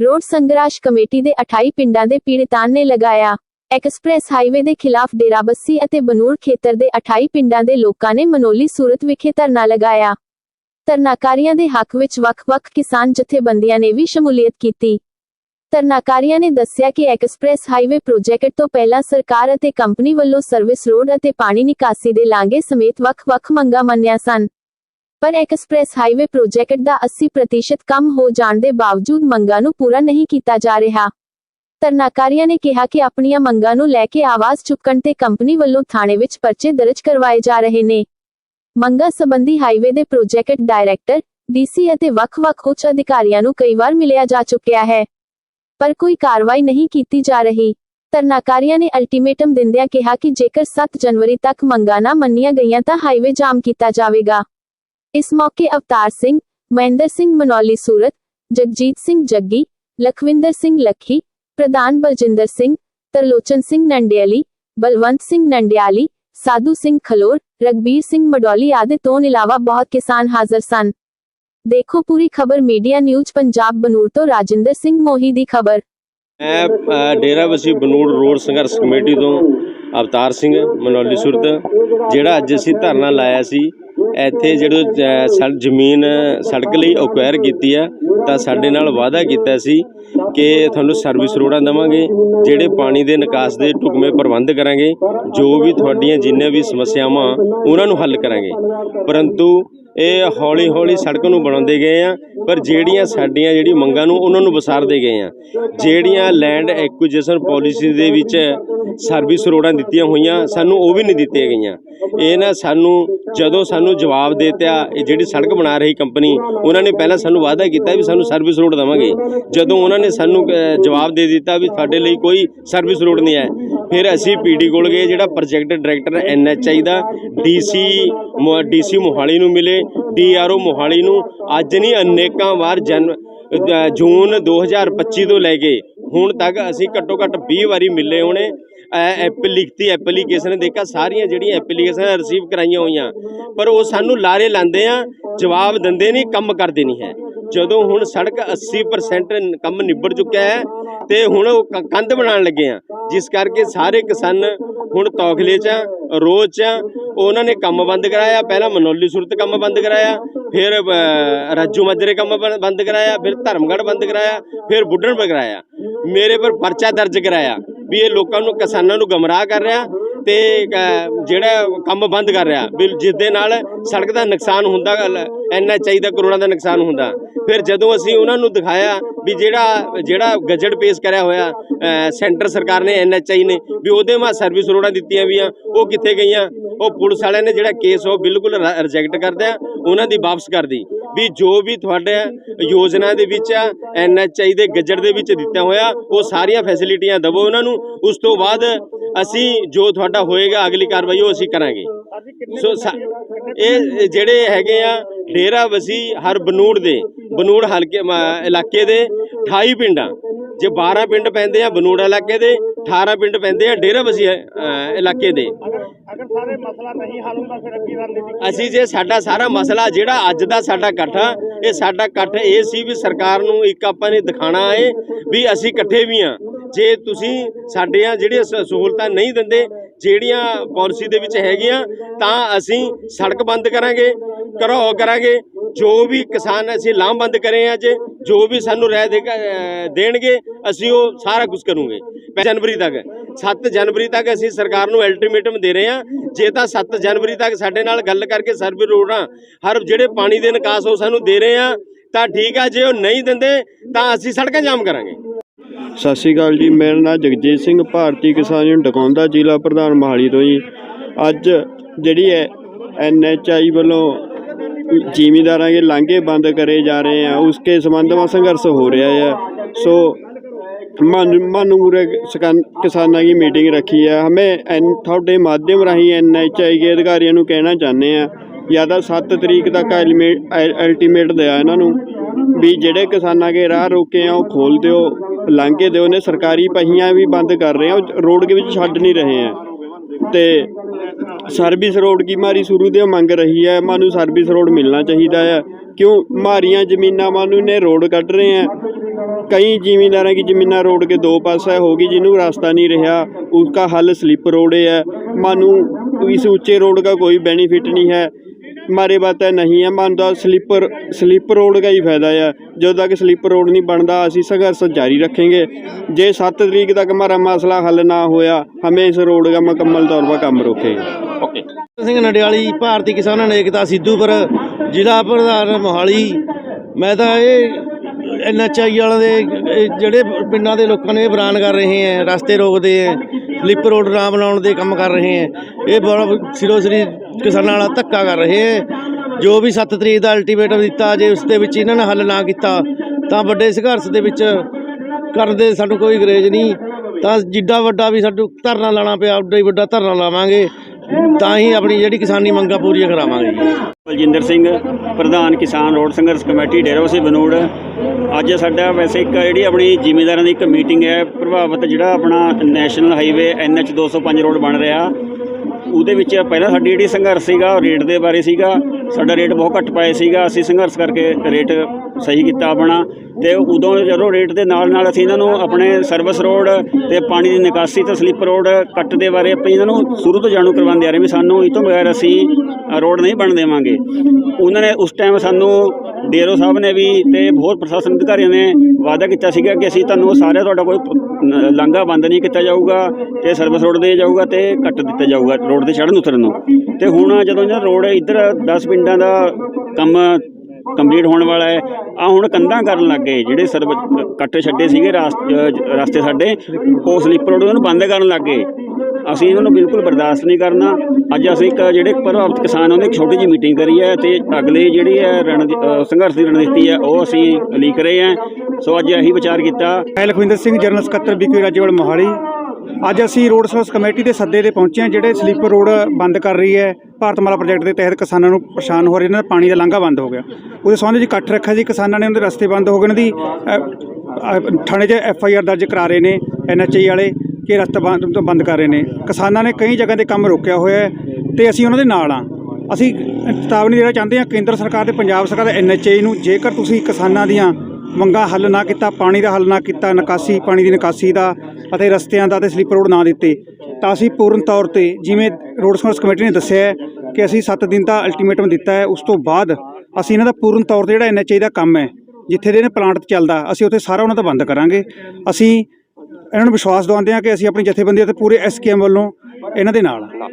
Road ਸੰਘਰਸ਼ committee ਦੇ 28 ਪਿੰਡਾਂ ਦੇ ਪੀੜਤਾਂ ਨੇ ਲਗਾਇਆ। ਐਕਸਪ੍ਰੈਸ ਹਾਈਵੇ ਦੇ ਖਿਲਾਫ ਡੇਰਾਬੱਸੀ ਅਤੇ ਬਨੂੜ ਖੇਤਰ ਦੇ 28 ਪਿੰਡਾਂ ਦੇ ਲੋਕਾਂ ਨੇ ਮਨੋਲੀ ਸੂਰਤ ਵਿਖੇ ਧਰਨਾ ਲਗਾਇਆ। ਧਰਨਾਕਾਰੀਆਂ ਦੇ ਹੱਕ ਵਿੱਚ ਵੱਖ-ਵੱਖ ਕਿਸਾਨ ਜਥੇਬੰਦੀਆਂ ਨੇ ਵੀ ਸ਼ਮੂਲੀਅਤ ਕੀਤੀ। ਧਰਨਾਕਾਰੀਆਂ ਨੇ ਦੱਸਿਆ ਕਿ ਐਕਸਪ੍ਰੈਸ ਹਾਈਵੇ ਪ੍ਰੋਜੈਕਟ ਤੋਂ ਪਹਿਲਾਂ ਸਰਕਾਰ ਅਤੇ ਕੰਪਨੀ ਵੱਲੋਂ ਸਰਵਿਸ ਰੋਡ ਅਤੇ ਪਾਣੀ ਨਿਕਾਸੀ ਦੇ ਲਾਂਘੇ ਸਮੇਤ ਵੱਖ-ਵੱਖ ਮੰਗਾਂ ਮੰਨਿਆ ਸਨ। ਪਰ ਐਕਸਪ੍ਰੈਸ ਹਾਈਵੇ ਪ੍ਰੋਜੈਕਟ ਦਾ 80% ਕੰਮ ਹੋ ਜਾਣ ਦੇ ਬਾਵਜੂਦ ਮੰਗਾਂ ਨੂੰ ਪੂਰਾ ਨਹੀਂ ਕੀਤਾ ਜਾ ਰਿਹਾ। ਧਰਨਾਕਾਰੀਆਂ ਨੇ ਕਿਹਾ ਕਿ ਆਪਣੀਆਂ ਮੰਗਾਂ ਨੂੰ ਲੈ ਕੇ ਆਵਾਜ਼ ਚੁੱਕਣ ਤੇ ਕੰਪਨੀ ਵੱਲੋਂ ਥਾਣੇ ਵਿੱਚ ਪਰਚੇ ਦਰਜ ਕਰਵਾਏ ਜਾ ਰਹੇ ਨੇ। ਮੰਗਾਂ ਸੰਬੰਧੀ ਹਾਈਵੇ ਦੇ ਪ੍ਰੋਜੈਕਟ ਡਾਇਰੈਕਟਰ, ਡੀਸੀ ਅਤੇ ਵੱਖ-ਵੱਖ ਉੱਚ ਅਧਿਕਾਰੀਆਂ ਨੂੰ ਕਈ ਵਾਰ ਮਿਲਿਆ ਜਾ ਚੁੱਕਿਆ ਹੈ। ਪਰ ਕੋਈ ਕਾਰਵਾਈ ਨਹੀਂ ਕੀਤੀ ਜਾ ਰਹੀ। ਧਰਨਾਕਾਰੀਆਂ ਨੇ ਅਲਟੀਮੇਟਮ ਦਿੰਦਿਆਂ ਕਿਹਾ ਕਿ ਜੇਕਰ 7 ਜਨਵਰੀ ਤੱਕ ਮੰਗਾਂ ਨਾ ਮੰਨੀਆਂ ਗਈਆਂ ਤਾਂ ਹਾਈਵੇ ਜਾਮ ਕੀਤਾ ਜਾਵੇਗਾ। ਇਸ ਮੌਕੇ ਅਵਤਾਰ ਸਿੰਘ ਮਹਿੰਦਰ ਸਿੰਘ ਮਨੌਲੀ ਸੂਰਤ ਜਗਜੀਤ ਸਿੰਘ ਜੱਗੀ ਲਖਵਿੰਦਰ ਸਿੰਘ ਲੱਖੀ ਪ੍ਰਧਾਨ ਬਲਜਿੰਦਰ ਸਿੰਘ ਤਰਲੋਚਨ ਸਿੰਘ ਨੰਡਿਆਲੀ ਬਲਵੰਤ ਸਿੰਘ ਨੰਡਿਆਲੀ ਸਾਧੂ ਸਿੰਘ ਖਲੋਰ ਰਗਬੀਰ ਸਿੰਘ ਮਡੌਲੀ ਆਦਿ ਤੋਂ ਇਲਾਵਾ ਬਹੁਤ ਕਿਸਾਨ ਹਾਜ਼ਰ ਸਨ ਦੇਖੋ ਪੂਰੀ ਖਬਰ ਮੀਡੀਆ ਨਿਊਜ਼ ਪੰਜਾਬ ਬਨੂੜ ਤੋਂ ਰਾਜਿੰਦਰ ਸਿੰਘ ਮੋਹੀ ਦੀ ਖਬਰ ਮੈਂ ਅ, ਡੇਰਾਬੱਸੀ ਬਨੂੜ ਰੋਡ ਸੰਘਰਸ਼ ਕਮੇਟੀ ਤੋਂ ਅਵਤਾਰ ਸਿੰਘ ਮਨੌਲੀ ਸੁਰਤ ਜਿਹੜਾ ਅੱਜ ਅਸੀਂ ਧਰਨਾ ਲਾਇਆ ਸੀ ਇੱਥੇ ਜਿਹੜੇ ਅ, ਜ਼ਮੀਨ ਸੜਕ ਲਈ ਅਕਵਾਇਰ ਕੀਤੀ ਆ ਤਾਂ ਸਾਡੇ ਨਾਲ ਵਾਅਦਾ ਕੀਤਾ ਸੀ ਕਿ ਤੁਹਾਨੂੰ ਸਰਵਿਸ ਰੋਡਾਂ ਦੇਵਾਂਗੇ ਜਿਹੜੇ ਪਾਣੀ ਦੇ ਨਿਕਾਸ ਦੇ ਢੁਕਵੇਂ ਪ੍ਰਬੰਧ ਕਰਾਂਗੇ ਜੋ ਵੀ ਤੁਹਾਡੀਆਂ ਜਿੰਨੇ ਵੀ ਸਮੱਸਿਆਵਾਂ ਉਹਨਾਂ ਨੂੰ ਹੱਲ ਕਰਾਂਗੇ। ਪਰੰਤੂ ਇਹ ਹੌਲੀ ਹੌਲੀ ਸੜਕ ਨੂੰ ਬਣਾਉਂਦੇ ਗਏ ਆ, ਪਰ ਜਿਹੜੀਆਂ ਸਾਡੀਆਂ ਜਿਹੜੀ ਮੰਗਾਂ ਨੂੰ ਉਹਨਾਂ ਨੂੰ ਵਿਸਾਰਦੇ ਗਏ ਆ। ਜਿਹੜੀਆਂ ਲੈਂਡ ਐਕੁਜੀਸ਼ਨ ਪਾਲਿਸੀ ਦੇ ਵਿੱਚ ਸਰਵਿਸ ਰੋਡਾਂ ਦਿੱਤੀਆਂ ਹੋਈਆਂ, ਸਾਨੂੰ ਉਹ ਵੀ ਨਹੀਂ ਦਿੱਤੀਆਂ ਗਈਆਂ। ਇਹ ਨਾ ਸਾਨੂੰ, ਜਦੋਂ ਸਾਨੂੰ ਜਵਾਬ ਦਿੱਤਾ, ਇਹ ਜਿਹੜੀ ਸੜਕ ਬਣਾ ਰਹੀ ਕੰਪਨੀ ਉਹਨਾਂ ਨੇ ਪਹਿਲਾਂ ਸਾਨੂੰ ਵਾਅਦਾ ਕੀਤਾ ਵੀ ਸਾਨੂੰ ਸਰਵਿਸ ਰੋਡ ਦੇਵਾਂਗੇ। ਜਦੋਂ ਉਹਨਾਂ ਨੇ ਸਾਨੂੰ ਜਵਾਬ ਦੇ ਦਿੱਤਾ ਵੀ ਤੁਹਾਡੇ ਲਈ ਕੋਈ ਸਰਵਿਸ ਰੋਡ ਨਹੀਂ ਹੈ ਫਿਰ ਅਸੀਂ ਪੀਡੀ ਕੋਲ ਗਏ ਜਿਹੜਾ ਪ੍ਰੋਜੈਕਟ ਡਾਇਰੈਕਟਰ ਐਨਐਚਆਈ ਦਾ ਡੀਸੀ ਡੀਸੀ ਮੋਹਾਲੀ ਨੂੰ ਮਿਲੇ ਡੀਆਰਓ ਮੋਹਾਲੀ ਨੂੰ। ਅੱਜ ਨਹੀਂ ਅਨੇਕਾਂ ਵਾਰ ਜਨ ਅ, ਜੂਨ 2025 ਤੋਂ ਲੈ ਕੇ ਹੁਣ ਤੱਕ ਅਸੀਂ ਘੱਟੋ ਘੱਟ 20 ਵਾਰੀ ਮਿਲੇ ਹੋਣੇ। ਐਪ ਲਿਖਤੀ ਐਪਲੀਕੇਸ਼ਨ ਦੇਖਾ ਸਾਰੀਆਂ ਜਿਹੜੀਆਂ ਐਪਲੀਕੇਸ਼ਨ ਰਿਸੀਵ ਕਰਾਈਆਂ ਹੋਈਆਂ ਪਰ ਉਹ ਸਾਨੂੰ ਲਾਰੇ ਲਾਉਂਦੇ ਆ ਜਵਾਬ ਦਿੰਦੇ ਨਹੀਂ ਕੰਮ ਕਰਦੇ ਨਹੀਂ ਹੈ। ਜਦੋਂ ਹੁਣ ਸੜਕ 80% ਕੰਮ ਨਿਬੜ ਚੁੱਕਿਆ ਹੈ ਤੇ ਹੁਣ ਉਹ ਕੰਧ ਬਣਾਉਣ ਲੱਗੇ ਆ। ਜਿਸ ਕਰਕੇ ਸਾਰੇ ਕਿਸਾਨ ਹੁਣ ਤੌਖਲੇ ਚ ਆ, ਰੋਜ਼ ਚ ਆ। ਉਹਨਾਂ ਨੇ ਕੰਮ ਬੰਦ ਕਰਾਇਆ। ਪਹਿਲਾਂ ਮਨੋਲੀ ਸੁਰਤ ਕੰਮ ਬੰਦ ਕਰਾਇਆ। ਫਿਰ ਰਾਜੂ ਮਾਜਰੇ ਕੰਮ ਬੰ- ਬੰਦ ਕਰਾਇਆ। ਫਿਰ ਧਰਮਗੜ੍ਹ ਬੰਦ ਕਰਾਇਆ। ਫਿਰ ਬੁੱਢਣ ਕਰਾਇਆ। ਮੇਰੇ ਪਰ ਪਰਚਾ ਦਰਜ ਕਰਾਇਆ ਵੀ ਇਹ ਲੋਕਾਂ ਨੂੰ ਕਿਸਾਨਾਂ ਨੂੰ ਗਮਰਾਹ ਕਰ ਰਿਹਾ। ਤੇ ਜਿਹੜਾ ਕੰਮ ਬੰਦ ਕਰ ਰਿਹਾ, ਬਿਲ, ਜਿਸ ਦੇ ਨਾਲ ਸੜਕ ਦਾ ਨੁਕਸਾਨ ਹੁੰਦਾ ਐਨਐਚਆਈ ਦਾ ਕਰੋੜਾਂ ਦਾ ਨੁਕਸਾਨ ਹੁੰਦਾ। ਫਿਰ ਜਦੋਂ ਅਸੀਂ ਉਹਨਾਂ ਨੂੰ ਦਿਖਾਇਆ ਵੀ ਜਿਹੜਾ ਜਿਹੜਾ ਗਜਟ ਪੇਸ਼ ਕਰਿਆ ਹੋਇਆ ਸੈਂਟਰ ਸਰਕਾਰ ਨੇ, ਐਨਐਚਆਈ ਨੇ, ਵੀ ਉਹਦੇ ਮਾ ਸਰਵਿਸ ਰੋਡਾਂ ਦਿੱਤੀਆਂ ਵੀਆਂ, ਉਹ ਕਿੱਥੇ ਗਈਆਂ? ਉਹ ਪੁਲਿਸ ਵਾਲਿਆਂ ਨੇ ਜਿਹੜਾ ਕੇਸ ਉਹ ਬਿਲਕੁਲ ਰਿਜੈਕਟ ਕਰਦਿਆ ਉਹਨਾਂ ਦੀ ਵਾਪਸ ਕਰਦੀ ਵੀ ਜੋ ਵੀ ਤੁਹਾਡੇ ਯੋਜਨਾ ਦੇ ਵਿੱਚ ਆ, ਐਨਐਚਆਈ ਦੇ ਗਜਟ ਦੇ ਵਿੱਚ ਦਿੱਤਾ ਹੋਇਆ, ਉਹ ਸਾਰੀਆਂ ਫੈਸਿਲਿਟੀਆਂ ਦਵੋ ਉਹਨਾਂ ਨੂੰ। ਉਸ ਤੋਂ ਬਾਅਦ ਅਸੀਂ ਜੋ ਤੁਹਾਡਾ ਹੋਏਗਾ, ਅਗਲੀ ਕਾਰਵਾਈ ਉਹ ਅਸੀਂ ਕਰਾਂਗੇ। ਸੋ ਇਹ ਜਿਹੜੇ ਹੈਗੇ ਆ, ਡੇਰਾ ਵਸੀ ਹਰ ਬਨੂੜ ਦੇ, ਬਨੂੜ ਹਲਕੇ ਇਲਾਕੇ ਦੇ 28 ਪਿੰਡਾਂ। ਜੇ 12 ਪਿੰਡ ਪੈਂਦੇ ਆ ਬਨੂੜ ਇਲਾਕੇ ਦੇ 18 ਪਿੰਡ ਪੈਂਦੇ ਆ ਡੇਰਾ ਵਸੀ ਇਲਾਕੇ ਦੇ। ਅਗਰ ਸਾਰੇ ਮਸਲਾ ਨਹੀਂ ਹੱਲ ਹੁੰਦਾ ਫਿਰ ਅੱਗੇ ਰਣਨੀਤੀ ਅਸੀਂ ਜੇ ਸਾਡਾ ਸਾਰਾ ਮਸਲਾ, ਜਿਹੜਾ ਅੱਜ ਦਾ ਸਾਡਾ ਇਕੱਠ ਆ, ਇਹ ਸਾਡਾ ਇਕੱਠ ਇਹ ਸੀ ਵੀ ਸਰਕਾਰ ਨੂੰ ਇੱਕ ਆਪਾਂ ਨੇ ਦਿਖਾਣਾ ਹੈ ਵੀ ਅਸੀਂ ਇਕੱਠੇ ਵੀ ਆ। ਜੇ ਤੁਸੀਂ ਸਾਡੀਆਂ ਜਿਹੜੀਆਂ ਸਹੂਲਤਾਂ ਨਹੀਂ ਦਿੰਦੇ ਜਿਹੜੀਆਂ ਪਾਲਿਸੀ ਦੇ ਵਿੱਚ ਹੈਗੀਆਂ, ਤਾਂ ਅਸੀਂ ਸੜਕ ਬੰਦ ਕਰਾਂਗੇ ਘਰਾਓ ਕਰਾਂਗੇ। ਜੋ ਵੀ ਕਿਸਾਨ ਅਸੀਂ ਲਾਮਬੰਦ ਕਰੇ ਆ ਜੇ, ਜੋ ਵੀ ਸਾਨੂੰ ਰਹਿ ਦੇਣਗੇ, ਅਸੀਂ ਉਹ ਸਾਰਾ ਕੁਝ ਕਰੂਗੇ। ਜਨਵਰੀ ਤੱਕ 7 ਜਨਵਰੀ ਤੱਕ ਅਸੀਂ ਸਰਕਾਰ ਨੂੰ ਅਲਟੀਮੇਟਮ ਦੇ ਰਹੇ ਹਾਂ। ਜੇ ਤਾਂ 7 ਜਨਵਰੀ ਤੱਕ ਸਾਡੇ ਨਾਲ ਗੱਲ ਕਰਕੇ ਸਰਵਿਸ ਰੋਡਾਂ ਹਰ ਜਿਹੜੇ ਪਾਣੀ ਦੇ ਨਿਕਾਸ ਉਹ ਸਾਨੂੰ ਦੇ ਰਹੇ ਆ ਤਾਂ ਠੀਕ ਆ, ਜੇ ਉਹ ਨਹੀਂ ਦਿੰਦੇ, ਤਾਂ ਅਸੀਂ ਸੜਕਾਂ ਜਾਮ ਕਰਾਂਗੇ। ਸਤਿ ਸ਼੍ਰੀ ਅਕਾਲ ਜੀ, ਮੇਰਾ ਨਾਮ ਜਗਜੀਤ ਸਿੰਘ, ਭਾਰਤੀ ਕਿਸਾਨ ਯੂਨੀਅਨ ਡਕੌਂਦਾ ਜ਼ਿਲ੍ਹਾ ਪ੍ਰਧਾਨ ਮੋਹਾਲੀ ਤੋਂ ਜੀ। ਅੱਜ ਜਿਹੜੀ ਹੈ ਐਨਐਚਆਈ ਵੱਲੋਂ ਜ਼ਿਮੀਂਦਾਰਾਂ ਦੇ ਲਾਂਘੇ ਬੰਦ ਕਰੇ ਜਾ ਰਹੇ ਆ ਉਸਕੇ ਸੰਬੰਧ ਵਿੱਚ ਸੰਘਰਸ਼ ਹੋ ਰਿਹਾ ਹੈ ਸੋ ਮਨ ਮਨੂਰੇ ਕਿਸਾਨਾਂ ਦੀ ਮੀਟਿੰਗ ਰੱਖੀ ਹੈ ਹਮੇ ਐਨ, ਤੁਹਾਡੇ ਮਾਧਿਅਮ ਰਾਹੀਂ ਐਨਐਚਆਈ ਦੇ ਅਧਿਕਾਰੀਆਂ ਨੂੰ ਕਹਿਣਾ ਚਾਹੁੰਦੇ ਆ ਜਾਂ ਤਾਂ 7 ਤਰੀਕ ਤੱਕ ਅਲਟੀਮੇਟ ਦਿਆ ਇਹਨਾਂ ਨੂੰ, ਵੀ ਜਿਹੜੇ ਕਿਸਾਨਾਂ ਕੇ ਰਾਹ ਰੋਕੇ ਆ, ਉਹ ਖੋਲ ਦਿਓ, ਲਾਂਘੇ ਦਿਓ ਨੇ ਸਰਕਾਰੀ ਪਹੀਆਂ ਵੀ ਬੰਦ ਕਰ ਰਹੇ ਆ ਰੋਡ ਦੇ ਵਿੱਚ ਛੱਡ ਨਹੀਂ ਰਹੇ ਆ। ਤੇ ਸਰਵਿਸ ਰੋਡ ਕੀ ਮਾਰੀ ਸ਼ੁਰੂ ਦੇ ਮੰਗ ਰਹੀ ਹੈ ਮਾਨੂੰ ਸਰਵਿਸ ਰੋਡ ਮਿਲਣਾ ਚਾਹੀਦਾ ਹੈ ਕਿਉਂ? ਮਾਰੀਆਂ ਜ਼ਮੀਨਾਂ ਮਾਨੂੰ ਨੇ ਰੋਡ ਕੱਢ ਰਹੇ ਆ। ਕਈ ਜ਼ਿਮੀਂਦਾਰਾਂ ਕੀ ਜ਼ਮੀਨਾਂ ਰੋਡ ਕੇ ਦੋ ਪਾਸਾ ਹੋ ਗਈ, ਜਿਹਨੂੰ ਰਸਤਾ ਨਹੀਂ ਰਿਹਾ, ਉਸਕਾ ਹੱਲ ਸਲਿੱਪ ਰੋਡ ਹੈ ਮਾਨੂੰ ਇਸ ਉੱਚੇ ਰੋਡ ਦਾ ਕੋਈ ਬੈਨੀਫਿਟ ਨਹੀਂ ਹੈ। ਮਾਰੇ ਬਾਤ ਹੈ ਨਹੀਂ ਹੈ ਮੰਨ ਮੰਨਦਾ ਸਲੀਪਰ ਸਲੀਪਰ ਰੋਡ ਦਾ ਹੀ ਫਾਇਦਾ ਹੈ ਜਦੋਂ ਤੱਕ ਸਲੀਪਰ ਰੋਡ ਨਹੀਂ ਬਣਦਾ ਅਸੀਂ ਸੰਘਰਸ਼ ਜਾਰੀ ਰੱਖेंगे ਜੇ 7 ਤਰੀਕ ਤੱਕ ਮਾਰਾ ਮਸਲਾ ਹੱਲ ਨਾ ਹੋਇਆ ਹਮੇ ਇਸ ਰੋਡ ਦਾ ਮੁਕੰਮਲ ਤੌਰ 'ਤੇ ਕੰਮ ਰੋਕੇ ਓਕੇ। ਸਿੰਘ ਨਡਿਆਲੀ ਭਾਰਤੀ ਕਿਸਾਨ ਅਨੇਕਤਾ ਸਿੱਧੂਪੁਰ ਜ਼ਿਲ੍ਹਾ ਪ੍ਰਧਾਨ ਮੋਹਾਲੀ। ਮੈਂ ਤਾਂ ਇਹ ਐਨਐਚਆਈ ਵਾਲਿਆਂ ਦੇ ਜਿਹੜੇ ਪਿੰਡਾਂ ਦੇ ਲੋਕਾਂ ਨੇ ਇਹ ਬਰਾਨ ਕਰ ਰਹੇ ਹੈ ਰਸਤੇ ਰੋਕਦੇ ਹੈ ਸਲਿੱਪ ਰੋਡ ਨਾ ਬਣਾਉਣ ਦੇ ਕੰਮ ਕਰ ਰਹੇ ਹੈ। ਇਹ ਬੜਾ ਸਿਰੋ ਸਰੀ ਕਿਸਾਨਾਂ ਨਾਲ ਧੱਕਾ ਕਰ ਰਹੇ ਹੈ। ਜੋ ਵੀ 7 ਤਰੀਕ ਦਾ ਅਲਟੀਮੇਟਮ ਦਿੱਤਾ, ਜੇ ਉਸ ਦੇ ਵਿੱਚ ਇਹਨਾਂ ਨੇ ਹੱਲ ਨਾ ਕੀਤਾ, ਤਾਂ ਵੱਡੇ ਸੰਘਰਸ਼ ਦੇ ਵਿੱਚ ਕਰਨ ਦੇ ਸਾਨੂੰ ਕੋਈ ਗਰੇਜ ਨਹੀਂ। ਤਾਂ ਜਿੱਡਾ ਵੱਡਾ ਵੀ ਸਾਨੂੰ ਧਰਨਾ ਲਾਣਾ ਪਿਆ, ਉੱਡਾ ਹੀ ਵੱਡਾ ਧਰਨਾ ਲਾਵਾਂਗੇ। ਤਾਂ ਹੀ ਆਪਣੀ ਜਿਹੜੀ ਕਿਸਾਨੀ ਮੰਗਾਂ ਪੂਰੀਆਂ ਕਰਾਵਾਂਗੇ। ਜੀ ਬਲਜਿੰਦਰ ਸਿੰਘ, ਪ੍ਰਧਾਨ ਕਿਸਾਨ ਰੋਡ ਸੰਘਰਸ਼ ਕਮੇਟੀ ਡੇਰਾਬੱਸੀ ਬਨੂੜ। ਅੱਜ ਸਾਡਾ ਵੈਸੇ ਇੱਕ ਜਿਹੜੀ ਆਪਣੀ ਜ਼ਿਮੀਂਦਾਰਾਂ ਦੀ ਇੱਕ ਮੀਟਿੰਗ ਹੈ, ਪ੍ਰਭਾਵਿਤ ਜਿਹੜਾ ਆਪਣਾ ਨੈਸ਼ਨਲ ਹਾਈਵੇ ਐਨਐਚ 205 ਰੋਡ ਬਣ ਰਿਹਾ। ਉਹਦੇ ਵਿੱਚ ਪਹਿਲਾਂ ਸਾਡੀ ਜਿਹੜੀ ਸੰਘਰਸ਼ ਸੀਗਾ, ਉਹ ਰੇਟ ਦੇ ਬਾਰੇ ਸੀਗਾ, ਸਾਡਾ ਰੇਟ ਬਹੁਤ ਘੱਟ ਪਾਇਆ ਸੀਗਾ, ਅਸੀਂ ਸੰਘਰਸ਼ ਕਰਕੇ ਰੇਟ ਸਹੀ ਕੀਤਾ ਆਪਣਾ, ਤੇ ਉਦੋਂ ਜਦੋਂ ਰੇਟ ਦੇ ਨਾਲ ਨਾਲ ਅਸੀਂ ਇਹਨਾਂ ਨੂੰ ਆਪਣੇ ਸਰਵਿਸ ਰੋਡ ਤੇ ਪਾਣੀ ਦੀ ਨਿਕਾਸੀ ਤੇ ਸਲੀਪਰ ਰੋਡ ਕੱਟ ਦੇ ਬਾਰੇ ਆਪਾਂ ਇਹਨਾਂ ਨੂੰ ਸ਼ੁਰੂ ਤੋਂ ਜਾਣੂ ਕਰਵਾਉਂਦੇ ਆ ਰਹੇ ਵੀ ਸਾਨੂੰ ਇਹ ਤੋਂ ਬਗੈਰ ਅਸੀਂ ਰੋਡ ਨਹੀਂ ਬਣ ਦੇਵਾਂਗੇ। ਉਹਨਾਂ ਨੇ ਉਸ ਟਾਈਮ ਸਾਨੂੰ ਡੇਰੋ ਸਾਹਿਬ ਨੇ ਵੀ ਤੇ ਹੋਰ ਪ੍ਰਸ਼ਾਸਨ ਅਧਿਕਾਰੀਆਂ ਨੇ ਵਾਅਦਾ ਕੀਤਾ ਸੀਗਾ ਕਿ ਅਸੀਂ ਤੁਹਾਨੂੰ ਸਾਰੇ ਤੁਹਾਡਾ ਕੋਈ ਲਾਂਘਾ ਬੰਦ ਨਹੀਂ ਕੀਤਾ ਜਾਊਗਾ ਤੇ ਸਰਵਿਸ ਰੋਡ ਦੇ ਜਾਊਗਾ ਤੇ ਕੱਟ ਦਿੱਤਾ ਜਾਊਗਾ ਰੋਡ ਤੇ ਚੜ੍ਹਨ ਉਤਰਨ ਨੂੰ। ਤੇ ਹੁਣ ਜਦੋਂ ਇਹਨਾਂ ਰੋਡ ਇੱਧਰ 10 ਪਿੰਡਾਂ ਦਾ ਕੰਮ ਕੰਪਲੀਟ ਹੋਣ ਵਾਲਾ ਹੈ ਆ ਹੁਣ ਕੰਧਾਂ ਕਰਨ ਲੱਗ ਗਏ, ਜਿਹੜੇ ਸਰਵ ਕੱਟ ਛੱਡੇ ਸੀਗੇ ਰਾਸਤੇ ਸਾਡੇ, ਉਹ ਸਲੀਪਰ ਰੋਡ ਉਹਨੂੰ ਬੰਦ ਕਰਨ ਲੱਗ ਗਏ। ਅਸੀਂ ਇਹਨਾਂ ਨੂੰ ਬਿਲਕੁਲ ਬਰਦਾਸ਼ਤ ਨਹੀਂ ਕਰਨਾ। ਅੱਜ ਅਸੀਂ ਇੱਕ ਜਿਹੜੇ ਪ੍ਰਭਾਵਿਤ ਕਿਸਾਨ ਉਹਨਾਂ ਇੱਕ ਛੋਟੀ ਜਿਹੀ ਮੀਟਿੰਗ ਕਰੀ ਹੈ ਤੇ ਅਗਲੇ ਜਿਹੜੀ ਹੈ ਰਣ ਸੰਘਰਸ਼ ਦੀ ਰਣਨੀਤੀ ਹੈ ਉਹ ਅਸੀਂ ਲੀਕ ਰਹੇ ਹਾਂ। ਸੋ ਅੱਜ ਇਹੀ ਵਿਚਾਰ ਕੀਤਾ। ਮੈਂ ਲਖਵਿੰਦਰ ਸਿੰਘ ਜਨਰਲ ਸਕੱਤਰ ਬੀਕੇ ਰਾਜੇਵਾਲ ਮੋਹਾਲੀ। ਅੱਜ ਅਸੀਂ ਰੋਡ ਸੋਰਸ ਕਮੇਟੀ ਦੇ ਸੱਦੇ ਤੇ ਪਹੁੰਚੇ ਹਾਂ ਜਿਹੜੇ ਸਲੀਪਰ ਰੋਡ ਬੰਦ ਕਰ ਰਹੀ ਹੈ। ਭਾਰਤਮਾਲਾ ਪ੍ਰੋਜੈਕਟ ਦੇ ਤਹਿਤ ਕਿਸਾਨਾਂ ਨੂੰ ਪਰੇਸ਼ਾਨ ਹੋ ਰਹੇ ਇਹਨਾਂ ਪਾਣੀ ਦਾ ਲਾਂਘਾ ਬੰਦ ਹੋ ਗਿਆ। ਉਹਦੇ ਸੰਬੰਧ ਵਿੱਚ ਇਕੱਠ ਰੱਖਿਆ ਜੀ ਕਿਸਾਨਾਂ ਨੇ ਉਹਦੇ ਰਸਤੇ ਬੰਦ ਹੋ ਗਏ ਉਹਨਾਂ ਦੀ ਅ, ਥਾਣੇ 'ਚ ਐਫ ਆਈ ਆਰ ਦਰਜ ਕਰਾ ਰਹੇ ਨੇ ਐਨਐਚਆਈ ਵਾਲੇ। ਕਿ ਰਸਤਾ ਬੰਦ ਬੰਦ ਕਰ ਰਹੇ ਨੇ। ਕਿਸਾਨਾਂ ਨੇ ਕਈ ਜਗ੍ਹਾ ਤੇ ਕੰਮ ਰੋਕਿਆ ਹੋਇਆ ਹੈ ਤੇ ਅਸੀਂ ਉਹਨਾਂ ਦੇ ਨਾਲ ਆ ਅਸੀਂ ਚੇਤਾਵਨੀ ਦੇਣਾ ਚਾਹੁੰਦੇ ਹਾਂ ਕੇਂਦਰ ਸਰਕਾਰ ਤੇ ਪੰਜਾਬ ਸਰਕਾਰ ਦੇ ਐਨਐਚਆਈ ਨੂੰ ਜੇਕਰ ਤੁਸੀਂ ਕਿਸਾਨਾਂ ਦੀਆਂ ਮੰਗਾਂ ਹੱਲ ਨਾ ਕੀਤਾ, ਪਾਣੀ ਦਾ ਹੱਲ ਨਾ ਕੀਤਾ, ਨਿਕਾਸੀ, ਪਾਣੀ ਦੀ ਨਿਕਾਸੀ ਦਾ ਅਤੇ ਰਸਤਿਆਂ ਦਾ ਤੇ ਸਲੀਪਰ ਰੋਡ ਨਾ ਦਿੱਤੇ, ਤਾਂ ਅਸੀਂ ਪੂਰਨ ਤੌਰ ਤੇ ਜਿਵੇਂ ਰੋਡ ਸੰਘਰਸ਼ ਕਮੇਟੀ ਨੇ ਦੱਸਿਆ ਹੈ ਕਿ ਅਸੀਂ 7 ਦਿਨ ਦਾ ਅਲਟੀਮੇਟਮ ਦਿੱਤਾ ਹੈ, ਉਸ ਤੋਂ ਬਾਅਦ ਅਸੀਂ ਇਹਨਾਂ ਦਾ ਪੂਰਨ ਤੌਰ ਤੇ ਜਿਹੜਾ ਐਨਐਚਆਈ ਦਾ ਕੰਮ ਹੈ, ਜਿੱਥੇ ਦੇ ਇਹਨਾਂ ਪਲਾਂਟ ਚੱਲਦਾ, ਅਸੀਂ ਉੱਥੇ ਸਾਰਾ ਉਹਨਾਂ ਦਾ ਬੰਦ ਕਰਾਂਗੇ। ਅਸੀਂ ਇਹਨਾਂ ਨੂੰ ਵਿਸ਼ਵਾਸ ਦਿਵਾਉਂਦੇ ਹਾਂ ਕਿ ਅਸੀਂ ਆਪਣੀ ਜਥੇਬੰਦੀ ਅਤੇ ਪੂਰੇ ਐਸਕੇਐਮ ਵੱਲੋਂ ਇਹਨਾਂ ਦੇ ਨਾਲ। ਹਾਂ